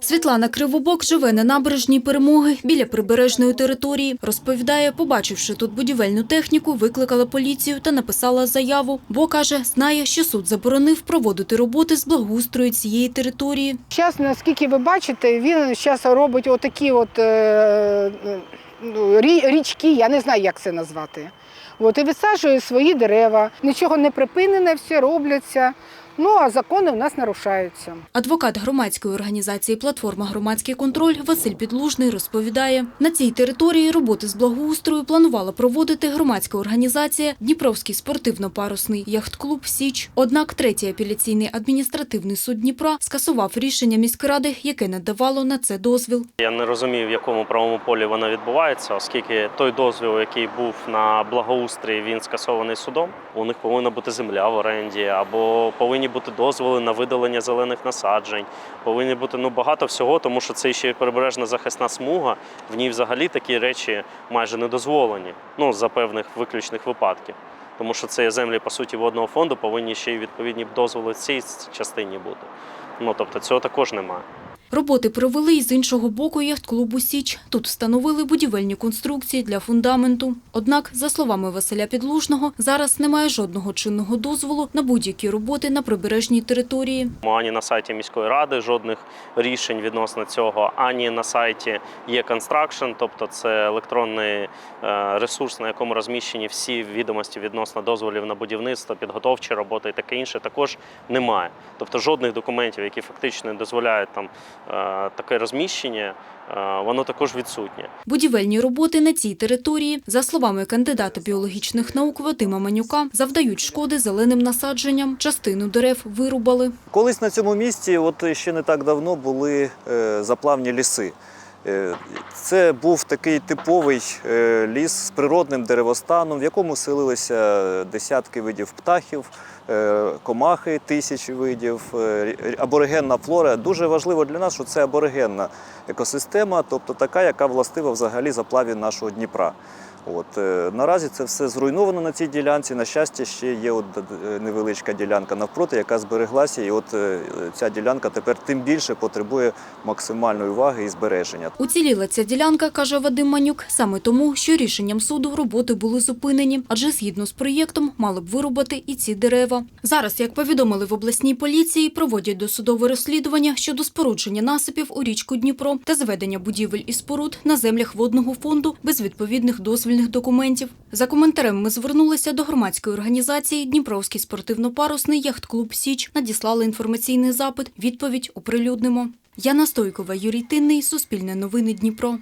Світлана Кривобок живе на набережній перемоги біля прибережної території. Розповідає, побачивши тут будівельну техніку, викликала поліцію та написала заяву, бо каже, знає, що суд заборонив проводити роботи з благоустрою цієї території. Зараз, наскільки ви бачите, він зараз робить отакі от, е, ну, річки, я не знаю, як це назвати. От, і висаджує свої дерева. Нічого не припинене, все робляться. Ну а закони у нас нарушаються. Адвокат громадської організації «Платформа Громадський контроль» Василь Підлужний розповідає, на цій території роботи з благоустрою планувала проводити громадська організація Дніпровський спортивно-парусний яхт-клуб «Січ». Однак третій апеляційний адміністративний суд Дніпра скасував рішення міськради, яке надавало на це дозвіл. Я не розумію, в якому правовому полі воно відбувається, оскільки той дозвіл, який був на благоустрій, він скасований судом. У них повинна бути земля в оренді, або повинні бути дозволи на видалення зелених насаджень. Повинні бути ну багато всього, тому що це ще й прибережна захисна смуга. В ній взагалі такі речі майже не дозволені. Ну за певних виключних випадків. Тому що це є землі по суті водного фонду, повинні ще й відповідні дозволи в цій частині бути. Ну тобто цього також немає. Роботи провели й з іншого боку яхт-клубу «Січ». Тут встановили будівельні конструкції для фундаменту. Однак, за словами Василя Підлужного, зараз немає жодного чинного дозволу на будь-які роботи на прибережній території. Ані на сайті міської ради жодних рішень відносно цього, ані на сайті є Construction, тобто це електронний е, ресурс, на якому розміщені всі відомості відносно дозволів на будівництво, підготовчі роботи і таке інше, також немає. Тобто жодних документів, які фактично дозволяють там таке розміщення, е, воно також відсутнє. Будівельні роботи на цій території, за словами кандидата біологічних наук Вадима Манюка, завдають шкоди зеленим насадженням. Частину дерев вирубали. Колись на цьому місці, от ще не так давно, були е, заплавні ліси. Е, Це був такий типовий е, ліс з природним деревостаном, в якому селилися десятки видів птахів, е, комахи тисячі видів, аборигенна флора. Дуже важливо для нас, що це аборигенна екосистема, тобто така, яка властива взагалі заплаві нашого Дніпра. От, е, наразі це все зруйновано на цій ділянці. На щастя, ще є от е, невеличка ділянка навпроти, яка збереглася. І от е, ця ділянка тепер тим більше потребує максимальної уваги і збереження. Уціліла ця ділянка, каже Вадим Манюк, саме тому, що рішенням суду роботи були зупинені, адже згідно з проєктом мали б вирубати і ці дерева. Зараз, як повідомили в обласній поліції, проводять досудове розслідування щодо спорудження насипів у річку Дніпро та зведення будівель і споруд на землях водного фонду без відповідних дозвільних документів. За коментарем ми звернулися до громадської організації Дніпровський спортивно-парусний яхт-клуб Січ. Надіслали інформаційний запит. Відповідь оприлюднимо. Яна Стойкова, Юрій Тинний, Суспільне новини Дніпро.